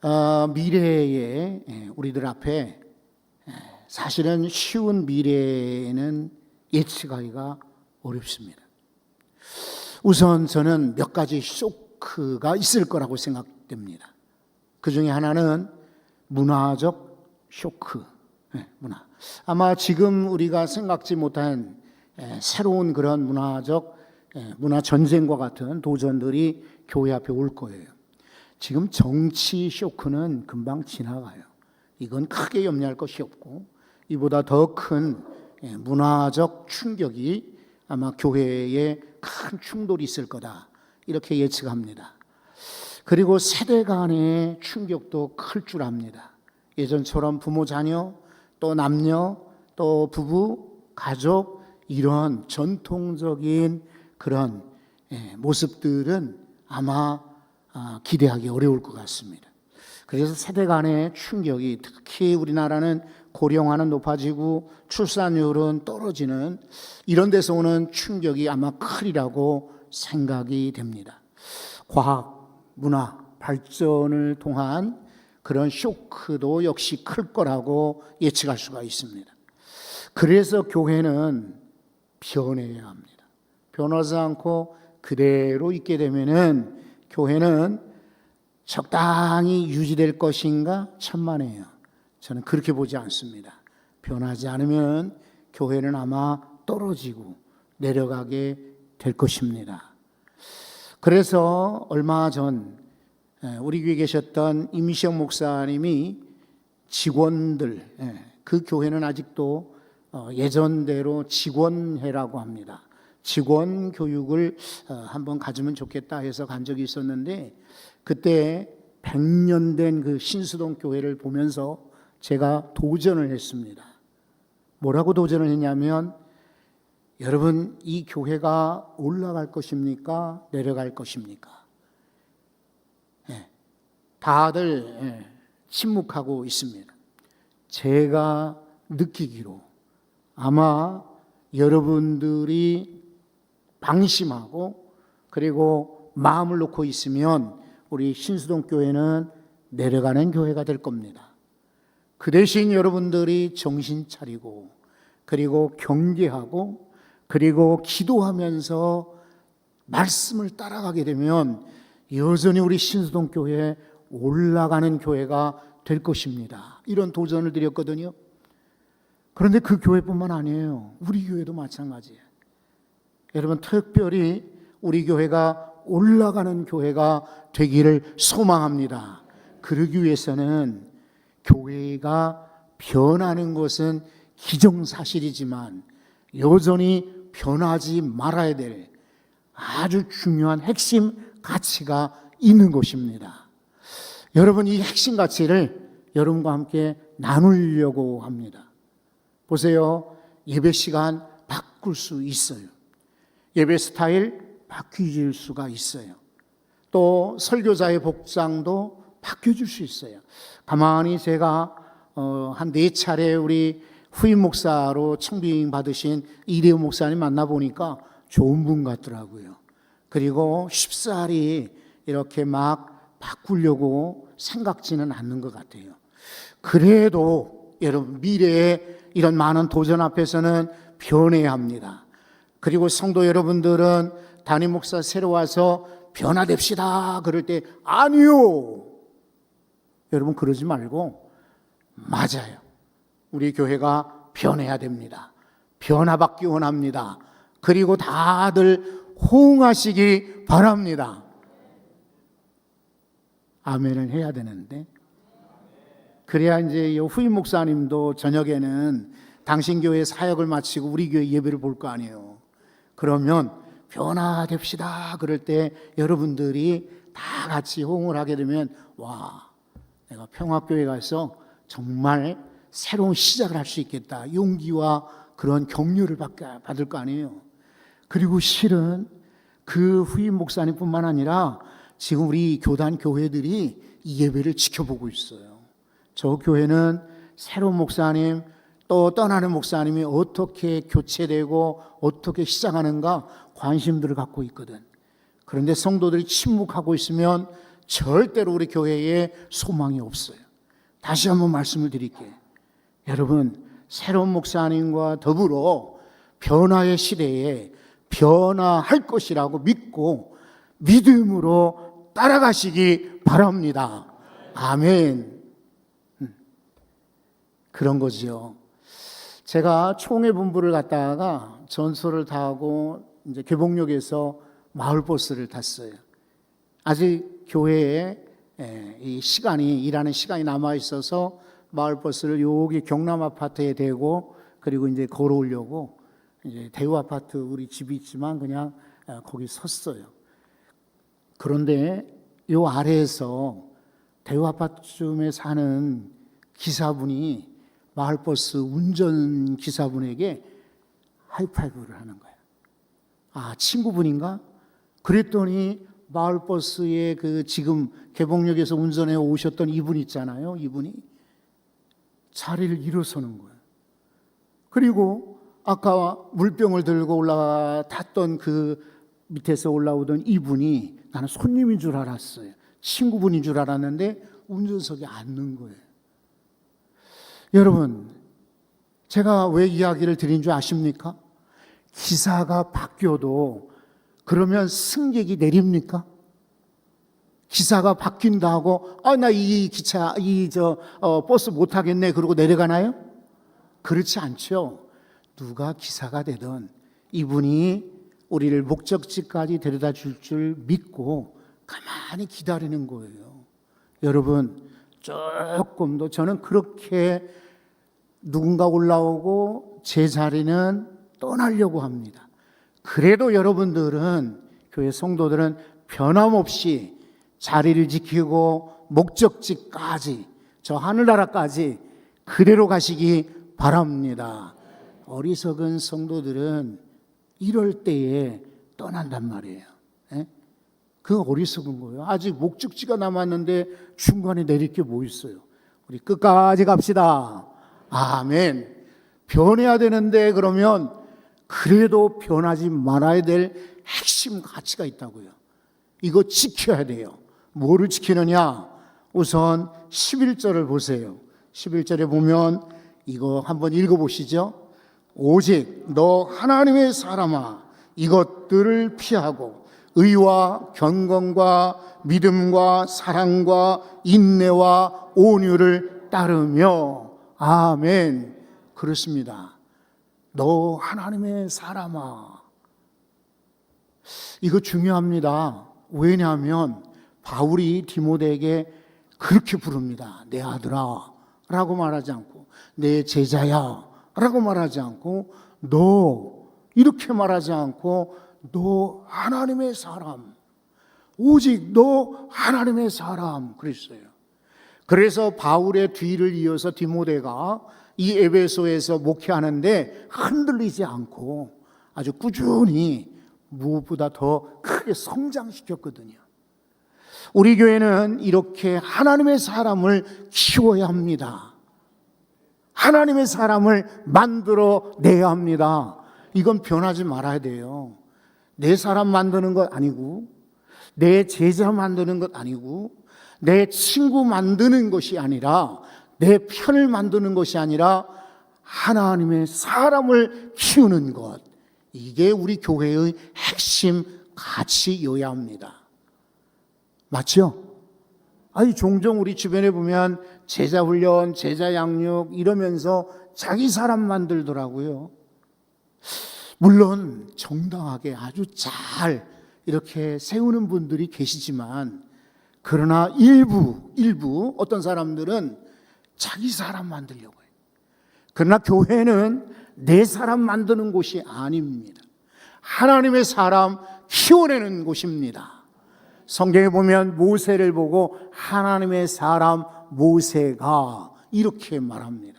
어, 미래에 예, 우리들 앞에 예, 사실은 쉬운 미래는 예측하기가 어렵습니다. 우선 저는 몇 가지 쇼크가 있을 거라고 생각됩니다. 그 중에 하나는 문화적 쇼크, 예, 문화. 아마 지금 우리가 생각지 못한 예, 새로운 그런 문화적 예, 문화 전쟁과 같은 도전들이 교회 앞에 올 거예요. 지금 정치 쇼크는 금방 지나가요. 이건 크게 염려할 것이 없고 이보다 더큰 예, 문화적 충격이 아마 교회에 큰 충돌이 있을 거다 이렇게 예측합니다. 그리고 세대 간의 충격도 클 줄 압니다. 예전처럼 부모 자녀 또 남녀 또 부부 가족 이런 전통적인 그런 예, 모습들은 아마 아, 기대하기 어려울 것 같습니다. 그래서 세대 간의 충격이 특히 우리나라는 고령화는 높아지고 출산율은 떨어지는 이런 데서 오는 충격이 아마 크리라고 생각이 됩니다. 과학, 문화, 발전을 통한 그런 쇼크도 역시 클 거라고 예측할 수가 있습니다. 그래서 교회는 변해야 합니다. 변하지 않고 그대로 있게 되면은 교회는 적당히 유지될 것인가 천만에요. 저는 그렇게 보지 않습니다. 변하지 않으면 교회는 아마 떨어지고 내려가게 될 것입니다. 그래서 얼마 전 우리 교회 계셨던 임시영 목사님이 직원들 그 교회는 아직도 어, 예전대로 직원회라고 합니다. 직원 교육을 어, 한번 가지면 좋겠다 해서 간 적이 있었는데 그때 100년 된 그 신수동 교회를 보면서 제가 도전을 했습니다. 뭐라고 도전을 했냐면 여러분 이 교회가 올라갈 것입니까? 내려갈 것입니까? 예, 다들 예, 침묵하고 있습니다. 제가 느끼기로 아마 여러분들이 방심하고 그리고 마음을 놓고 있으면 우리 신수동 교회는 내려가는 교회가 될 겁니다. 그 대신 여러분들이 정신 차리고 그리고 경계하고 그리고 기도하면서 말씀을 따라가게 되면 여전히 우리 신수동 교회 올라가는 교회가 될 것입니다. 이런 도전을 드렸거든요. 그런데 그 교회뿐만 아니에요. 우리 교회도 마찬가지예요. 여러분 특별히 우리 교회가 올라가는 교회가 되기를 소망합니다. 그러기 위해서는 교회가 변하는 것은 기정사실이지만 여전히 변하지 말아야 될 아주 중요한 핵심 가치가 있는 것입니다. 여러분 이 핵심 가치를 여러분과 함께 나누려고 합니다. 보세요. 예배 시간 바꿀 수 있어요. 예배 스타일 바뀌질 수가 있어요. 또 설교자의 복장도 바뀌어줄 수 있어요. 가만히 제가 어, 한 네 차례 우리 후임 목사로 청빙 받으신 이대호 목사님 만나 보니까 좋은 분 같더라고요. 그리고 쉽사리 이렇게 막 바꾸려고 생각지는 않는 것 같아요. 그래도 여러분 미래에 이런 많은 도전 앞에서는 변해야 합니다. 그리고 성도 여러분들은 담임 목사 새로 와서 변화됩시다 그럴 때 아니요. 여러분 그러지 말고 맞아요. 우리 교회가 변해야 됩니다. 변화받기 원합니다. 그리고 다들 호응하시기 바랍니다. 아멘을 해야 되는데 그래야 이제 후임 목사님도 저녁에는 당신 교회 사역을 마치고 우리 교회 예배를 볼 거 아니에요. 그러면 변화됩시다. 그럴 때 여러분들이 다 같이 호응을 하게 되면 와, 내가 평화교회 가서 정말 새로운 시작을 할 수 있겠다. 용기와 그런 격려를 받을 거 아니에요. 그리고 실은 그 후임 목사님뿐만 아니라 지금 우리 교단 교회들이 이 예배를 지켜보고 있어요. 저 교회는 새로운 목사님 또 떠나는 목사님이 어떻게 교체되고 어떻게 시작하는가 관심들을 갖고 있거든. 그런데 성도들이 침묵하고 있으면 절대로 우리 교회에 소망이 없어요. 다시 한번 말씀을 드릴게요. 여러분, 새로운 목사님과 더불어 변화의 시대에 변화할 것이라고 믿고 믿음으로 따라가시기 바랍니다. 아멘. 음. 그런 거지요. 제가 총회 본부를 갔다가 전소를 타고 이제 개봉역에서 마을 버스를 탔어요. 아직 교회에 에, 이 시간이 일하는 시간이 남아 있어서 마을 버스를 여기 경남 아파트에 대고 그리고 이제 걸어오려고 이제 대우 아파트 우리 집이 있지만 그냥 어, 거기 섰어요. 그런데 요 아래에서 대우 아파트쯤에 사는 기사분이 마을버스 운전 기사분에게 하이파이브를 하는 거예요. 아, 친구분인가? 그랬더니 마을버스에 그 지금 개봉역에서 운전해 오셨던 이분 있잖아요. 이분이 자리를 일어서는 거예요. 그리고 아까 물병을 들고 올라 탔던 그 밑에서 올라오던 이분이 나는 손님인 줄 알았어요. 친구분인 줄 알았는데 운전석에 앉는 거예요. 여러분, 제가 왜 이야기를 드린 줄 아십니까? 기사가 바뀌어도 그러면 승객이 내립니까? 기사가 바뀐다고 아 나 이 기차 이저 어, 버스 못 타겠네 그러고 내려가나요? 그렇지 않죠. 누가 기사가 되든 이분이 우리를 목적지까지 데려다 줄 줄 믿고 가만히 기다리는 거예요. 여러분 조금 더 저는 그렇게 누군가 올라오고 제 자리는 떠나려고 합니다. 그래도 여러분들은 교회 성도들은 변함없이 자리를 지키고 목적지까지 저 하늘나라까지 그대로 가시기 바랍니다. 어리석은 성도들은 이럴 때에 떠난단 말이에요. 예? 그 어리석은 거예요. 아직 목적지가 남았는데 중간에 내릴 게 뭐 있어요? 우리 끝까지 갑시다. 아멘. 변해야 되는데 그러면 그래도 변하지 말아야 될 핵심 가치가 있다고요. 이거 지켜야 돼요. 뭐를 지키느냐? 우선 11절을 보세요. 11절에 보면 이거 한번 읽어보시죠. 오직 너 하나님의 사람아 이것들을 피하고 의와 경건과 믿음과 사랑과 인내와 온유를 따르며 아멘 그렇습니다. 너 하나님의 사람아 이거 중요합니다. 왜냐하면 바울이 디모데에게 그렇게 부릅니다. 내 아들아 라고 말하지 않고 내 제자야 라고 말하지 않고 너 이렇게 말하지 않고 너 하나님의 사람 오직 너 하나님의 사람 그랬어요. 그래서 바울의 뒤를 이어서 디모데가 이 에베소에서 목회하는데 흔들리지 않고 아주 꾸준히 무엇보다 더 크게 성장시켰거든요. 우리 교회는 이렇게 하나님의 사람을 키워야 합니다. 하나님의 사람을 만들어 내야 합니다. 이건 변하지 말아야 돼요. 내 사람 만드는 것 아니고, 내 제자 만드는 것 아니고, 내 친구 만드는 것이 아니라, 내 편을 만드는 것이 아니라, 하나님의 사람을 키우는 것. 이게 우리 교회의 핵심 가치여야 합니다. 맞죠? 아니, 종종 우리 주변에 보면 제자 훈련, 제자 양육 이러면서 자기 사람 만들더라고요. 물론 정당하게 아주 잘 이렇게 세우는 분들이 계시지만 그러나 일부, 일부 어떤 사람들은 자기 사람 만들려고 해요. 그러나 교회는 내 사람 만드는 곳이 아닙니다. 하나님의 사람 키워내는 곳입니다. 성경에 보면 모세를 보고 하나님의 사람 모세가 이렇게 말합니다.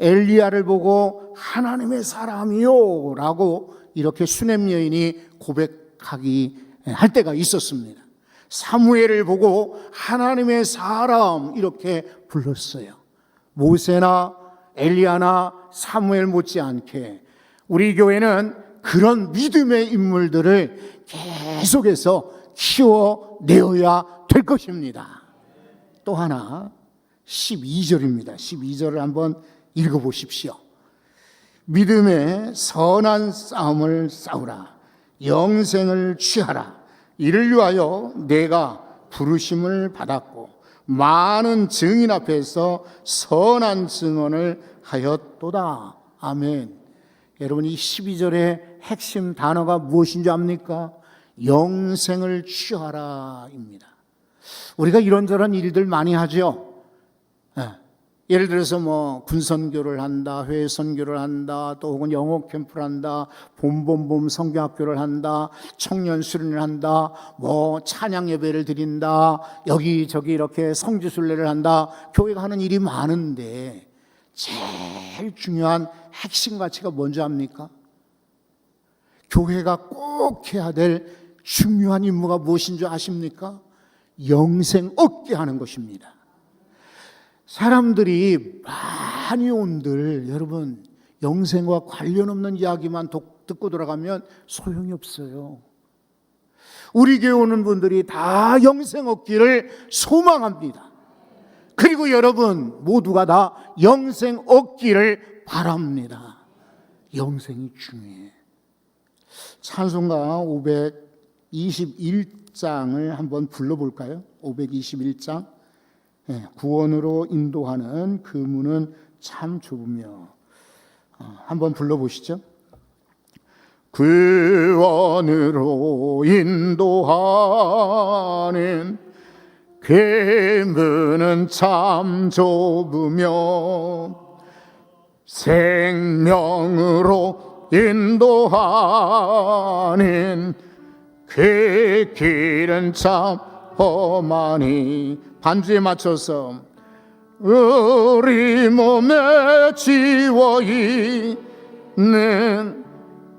엘리야를 보고 하나님의 사람이요 라고 이렇게 수냄 여인이 고백하기 할 때가 있었습니다. 사무엘을 보고 하나님의 사람 이렇게 불렀어요. 모세나 엘리야나 사무엘 못지않게 우리 교회는 그런 믿음의 인물들을 계속해서 키워내어야 될 것입니다. 또 하나 12절입니다. 12절을 한번 읽어 보십시오. 믿음의 선한 싸움을 싸우라. 영생을 취하라. 이를 위하여 내가 부르심을 받았고 많은 증인 앞에서 선한 증언을 하였도다. 아멘. 여러분 이 12절의 핵심 단어가 무엇인 줄 압니까? 영생을 취하라입니다. 우리가 이런저런 일들 많이 하죠. 예. 예를 들어서 뭐 군선교를 한다, 회선교를 한다, 또 혹은 영어 캠프를 한다, 봄봄봄 성경학교를 한다, 청년 수련을 한다, 뭐 찬양 예배를 드린다, 여기저기 이렇게 성지 순례를 한다. 교회가 하는 일이 많은데 제일 중요한 핵심 가치가 뭔지 압니까? 교회가 꼭 해야 될 중요한 임무가 무엇인 줄 아십니까? 영생 얻게 하는 것입니다. 사람들이 많이 온들 여러분 영생과 관련 없는 이야기만 독- 듣고 돌아가면 소용이 없어요. 우리 교회 오는 분들이 다 영생 얻기를 소망합니다. 그리고 여러분 모두가 다 영생 얻기를 바랍니다. 영생이 중요해. 찬송가 521장을 한번 불러볼까요? 521장. 예, 구원으로 인도하는 그 문은 참 좁으며 어, 한번 불러보시죠. 구원으로 인도하는 그 문은 참 좁으며 생명으로 인도하는 그 길은 참 험하니 반주에 맞춰서 우리 몸에 지워 있는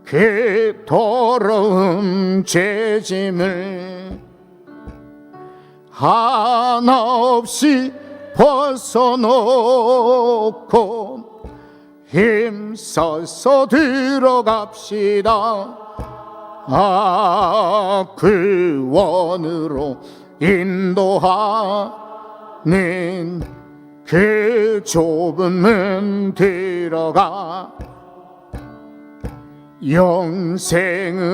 그 더러운 죄짐을 하나 없이 벗어놓고 힘써서 들어갑시다. 아, 그 원으로 인도하는 그 좁은 문 들어가 영생으로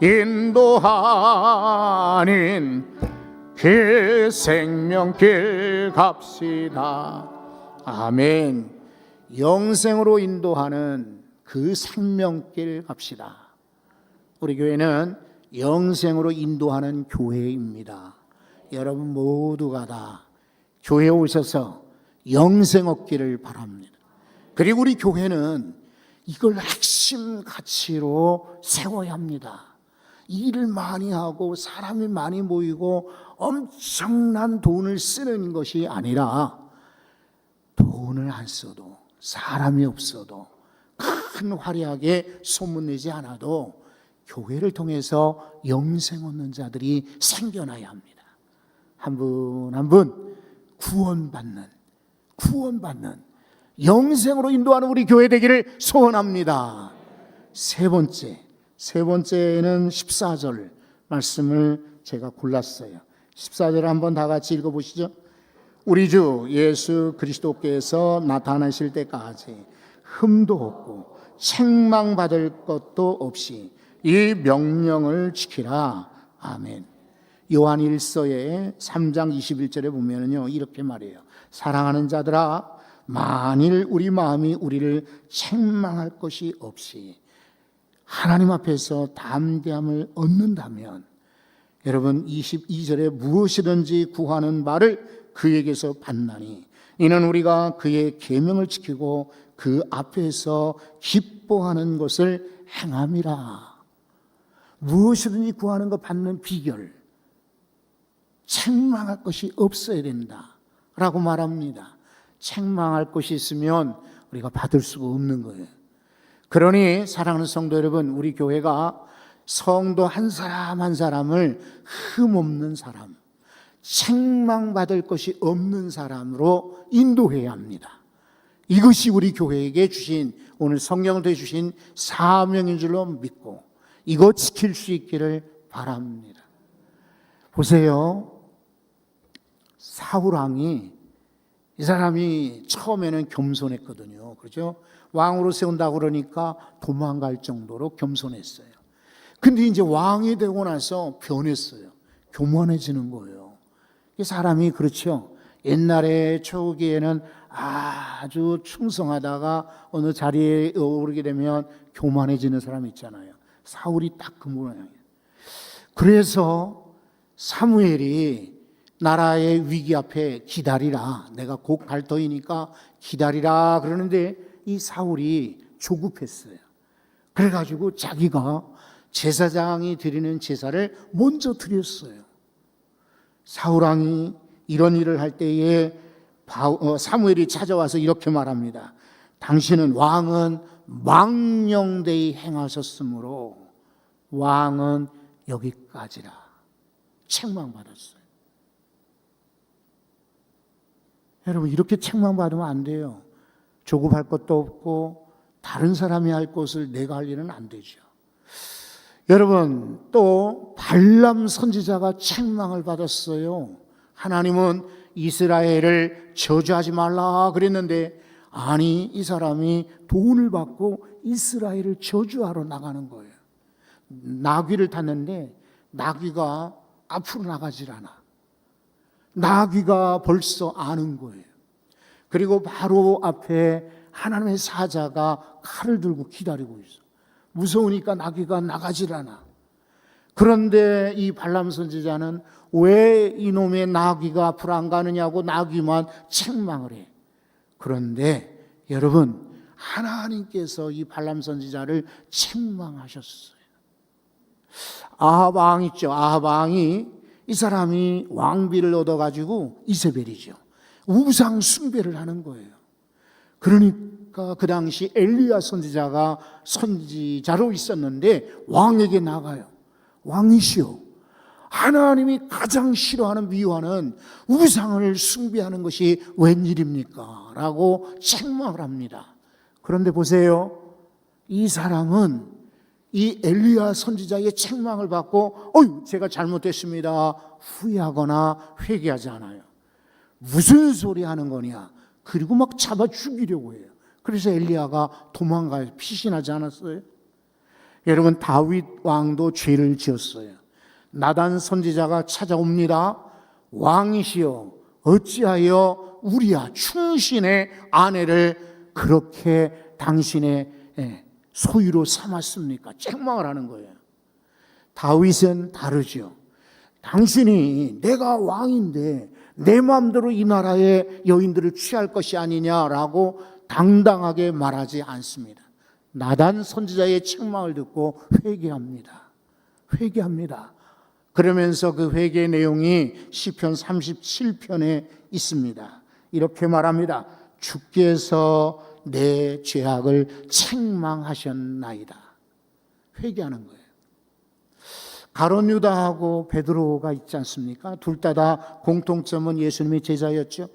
인도하는 그 생명길 갑시다. 아멘. 영생으로 인도하는 그 생명길 갑시다. 우리 교회는 영생으로 인도하는 교회입니다. 여러분 모두가 다 교회에 오셔서 영생 얻기를 바랍니다. 그리고 우리 교회는 이걸 핵심 가치로 세워야 합니다. 일을 많이 하고 사람이 많이 모이고 엄청난 돈을 쓰는 것이 아니라 돈을 안 써도 사람이 없어도 큰 화려하게 소문내지 않아도 교회를 통해서 영생 얻는 자들이 생겨나야 합니다. 한 분 한 분 구원받는 구원받는 영생으로 인도하는 우리 교회 되기를 소원합니다. 세 번째 세 번째는 14절 말씀을 제가 골랐어요. 14절을 한번 다 같이 읽어 보시죠. 우리 주 예수 그리스도께서 나타나실 때까지 흠도 없고 책망받을 것도 없이 이 명령을 지키라. 아멘. 요한 1서의 3장 21절에 보면은요, 이렇게 말해요. 사랑하는 자들아, 만일 우리 마음이 우리를 책망할 것이 없이 하나님 앞에서 담대함을 얻는다면 여러분 22절에 무엇이든지 구하는 말을 그에게서 받나니 이는 우리가 그의 계명을 지키고 그 앞에서 기뻐하는 것을 행함이라. 무엇이든지 구하는 거 받는 비결. 책망할 것이 없어야 된다. 라고 말합니다. 책망할 것이 있으면 우리가 받을 수가 없는 거예요. 그러니 사랑하는 성도 여러분, 우리 교회가 성도 한 사람 한 사람을 흠없는 사람, 책망받을 것이 없는 사람으로 인도해야 합니다. 이것이 우리 교회에게 주신 오늘 통해 주신 사명인 줄로 믿고 이거 지킬 수 있기를 바랍니다. 보세요. 사울 왕이 이 사람이 처음에는 겸손했거든요. 그렇죠? 왕으로 세운다고 그러니까 도망갈 정도로 겸손했어요. 근데 이제 왕이 되고 나서 변했어요. 교만해지는 거예요. 이 사람이 그렇죠. 옛날에 초기에는 아주 충성하다가 어느 자리에 오르게 되면 교만해지는 사람 있잖아요. 사울이 딱 그 모양이에요. 그래서 사무엘이 나라의 위기 앞에 기다리라. 내가 곧 갈 터이니까 기다리라. 그러는데 이 사울이 조급했어요. 그래가지고 자기가 제사장이 드리는 제사를 먼저 드렸어요. 사울왕이 이런 일을 할 때에 바- 어, 사무엘이 찾아와서 이렇게 말합니다. 당신은 왕은 망령되이 행하셨으므로 왕은 여기까지라 책망받았어요. 여러분 이렇게 책망받으면 안 돼요. 조급할 것도 없고 다른 사람이 할 것을 내가 할 일은 안 되죠. 여러분 또 발람 선지자가 책망을 받았어요. 하나님은 이스라엘을 저주하지 말라 그랬는데 아니 이 사람이 돈을 받고 이스라엘을 저주하러 나가는 거예요. 나귀를 탔는데 나귀가 앞으로 나가질 않아. 나귀가 벌써 아는 거예요. 그리고 바로 앞에 하나님의 사자가 칼을 들고 기다리고 있어. 무서우니까 나귀가 나가질 않아. 그런데 이 발람 선지자는 왜 이놈의 나귀가 앞으로 안 가느냐고 나귀만 책망을 해. 그런데 여러분 하나님께서 이 발람 선지자를 책망하셨어요. 아합 왕 있죠. 아합 왕이 이 사람이 왕비를 얻어 가지고 이세벨이죠. 우상 숭배를 하는 거예요. 그러니까 그 당시 엘리야 선지자가 선지자로 있었는데 왕에게 나가요. 왕이시여. 하나님이 가장 싫어하는 미화는 우상을 숭배하는 것이 웬일입니까? 라고 책망을 합니다. 그런데 보세요. 이 사람은 이 엘리야 선지자의 책망을 받고 어유 제가 잘못했습니다. 후회하거나 회개하지 않아요. 무슨 소리 하는 거냐? 그리고 막 잡아 죽이려고 해요. 그래서 엘리야가 도망가요. 피신하지 않았어요? 여러분 다윗 왕도 죄를 지었어요. 나단 선지자가 찾아옵니다. 왕이시여 어찌하여 우리야 충신의 아내를 그렇게 당신의 예, 소유로 삼았습니까? 책망을 하는 거예요. 다윗은 다르죠. 당신이 내가 왕인데 내 마음대로 이 나라의 여인들을 취할 것이 아니냐라고 당당하게 말하지 않습니다. 나단 선지자의 책망을 듣고 회개합니다. 회개합니다. 그러면서 그 회개 내용이 시편 37편에 있습니다. 이렇게 말합니다. 주께서 내 죄악을 책망하셨나이다. 회개하는 거예요. 가론 유다하고 베드로가 있지 않습니까? 둘 다 다 공통점은 예수님의 제자였죠.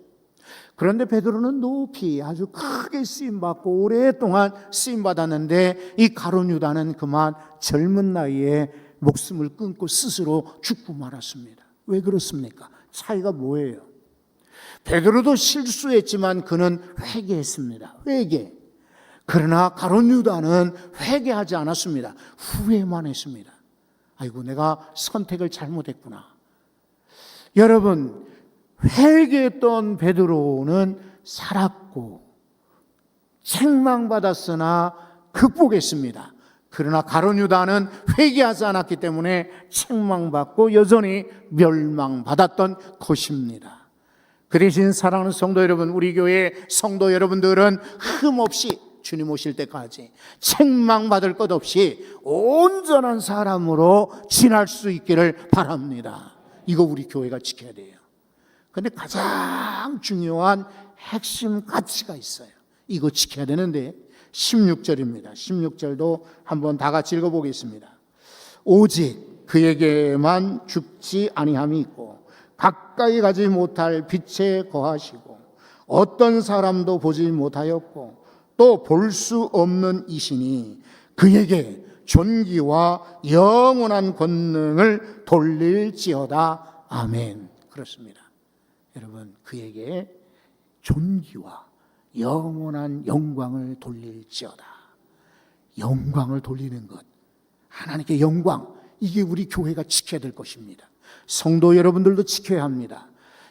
그런데 베드로는 높이 아주 크게 쓰임 받고 오랫동안 쓰임 받았는데 이 가론 유다는 그만 젊은 나이에 목숨을 끊고 스스로 죽고 말았습니다. 왜 그렇습니까? 차이가 뭐예요? 베드로도 실수했지만 그는 회개했습니다. 회개. 그러나 가론 유다는 회개하지 않았습니다. 후회만 했습니다. 아이고 내가 선택을 잘못했구나. 여러분 회개했던 베드로는 살았고 책망받았으나 극복했습니다. 그러나 가론 유다는 회개하지 않았기 때문에 책망받고 여전히 멸망받았던 것입니다. 그 대신 사랑하는 성도 여러분, 우리 교회 성도 여러분들은 흠없이 주님 오실 때까지 책망받을 것 없이 온전한 사람으로 지날 수 있기를 바랍니다. 이거 우리 교회가 지켜야 돼요. 근데 가장 중요한 핵심 가치가 있어요. 이거 지켜야 되는데 16절입니다. 16절도 한번 다 같이 읽어보겠습니다. 오직 그에게만 죽지 아니함이 있고 가까이 가지 못할 빛에 거하시고 어떤 사람도 보지 못하였고 또 볼 수 없는 이신이 그에게 존귀와 영원한 권능을 돌릴지어다. 아멘. 그렇습니다. 여러분 그에게 존귀와 영원한 영광을 돌릴지어다. 영광을 돌리는 것. 하나님께 영광. 이게 우리 교회가 지켜야 될 것입니다. 성도 여러분들도 지켜야 합니다.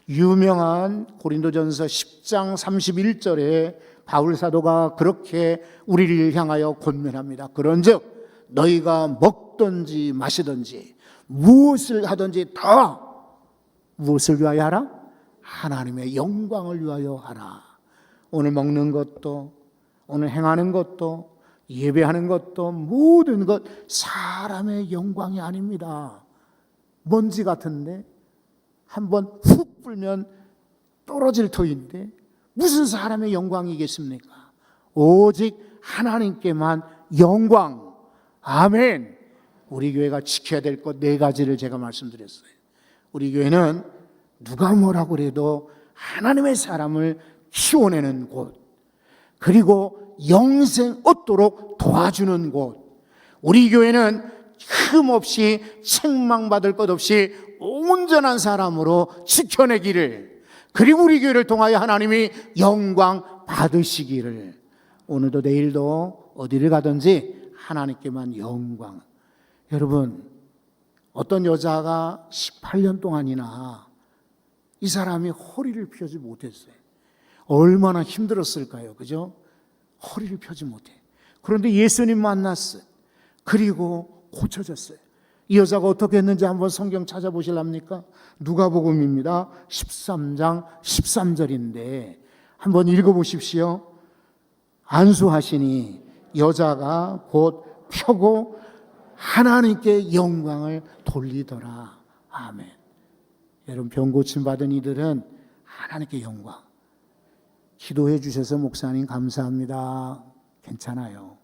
유명한 고린도전서 10장 31절에 바울 사도가 그렇게 우리를 향하여 권면합니다. 그런즉 너희가 먹든지 마시든지 무엇을 하든지 다 무엇을 위하여 하라? 하나님의 영광을 위하여 하라. 오늘 먹는 것도 오늘 행하는 것도 예배하는 것도 모든 것 사람의 영광이 아닙니다. 먼지 같은데 한번 훅 불면 떨어질 터인데 무슨 사람의 영광이겠습니까? 오직 하나님께만 영광. 아멘. 우리 교회가 지켜야 될 것 네 가지를 제가 말씀드렸어요. 우리 교회는 누가 뭐라고 그래도 하나님의 사람을 키워내는 곳, 그리고 영생 얻도록 도와주는 곳. 우리 교회는 흠없이 책망받을 것 없이 온전한 사람으로 지켜내기를 그리고 우리 교회를 통하여 하나님이 영광 받으시기를 오늘도 내일도 어디를 가든지 하나님께만 영광. 여러분 어떤 여자가 18년 동안이나 이 사람이 허리를 펴지 못했어요. 얼마나 힘들었을까요? 그죠? 허리를 펴지 못해. 그런데 예수님 만났어요. 그리고 고쳐졌어요. 이 여자가 어떻게 했는지 한번 성경 찾아보실랍니까? 누가복음입니다. 13장 13절인데 한번 읽어 보십시오. 안수하시니 여자가 곧 펴고 하나님께 영광을 돌리더라. 아멘. 여러분 병 고침 받은 이들은 하나님께 영광. 기도해 주셔서 목사님 감사합니다. 괜찮아요.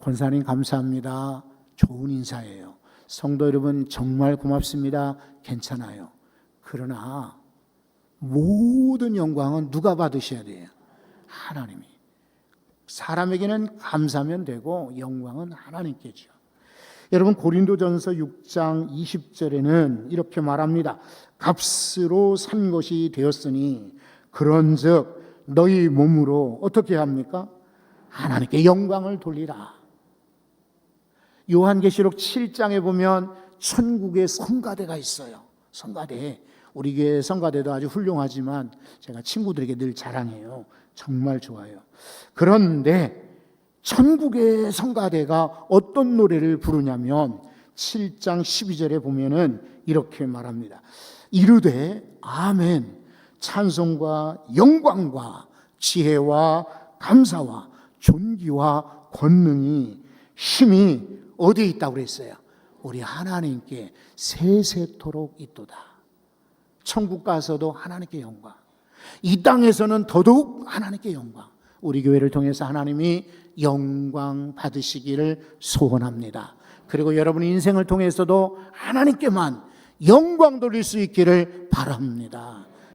권사님 감사합니다. 좋은 인사예요. 성도 여러분 정말 고맙습니다. 괜찮아요. 그러나 모든 영광은 누가 받으셔야 돼요? 하나님이. 사람에게는 감사면 되고 영광은 하나님께죠. 여러분 고린도전서 6장 20절에는 이렇게 말합니다. 값으로 산 것이 되었으니 그런즉 너희 몸으로 어떻게 합니까? 하나님께 영광을 돌리라. 요한계시록 7장에 보면 천국의 성가대가 있어요. 성가대. 우리 교회 성가대도 아주 훌륭하지만 제가 친구들에게 늘 자랑해요. 정말 좋아요. 그런데 천국의 성가대가 어떤 노래를 부르냐면 7장 12절에 보면은 이렇게 말합니다. 이르되 아멘 찬송과 영광과 지혜와 감사와 존귀와 권능이 힘이 어디에 있다고 그랬어요? 우리 하나님께 세세토록 있도다. 천국 가서도 하나님께 영광. 이 땅에서는 더더욱 하나님께 영광. 우리 교회를 통해서 하나님이 영광 받으시기를 소원합니다. 그리고 여러분 인생을 통해서도 하나님께만 영광 돌릴 수 있기를 바랍니다.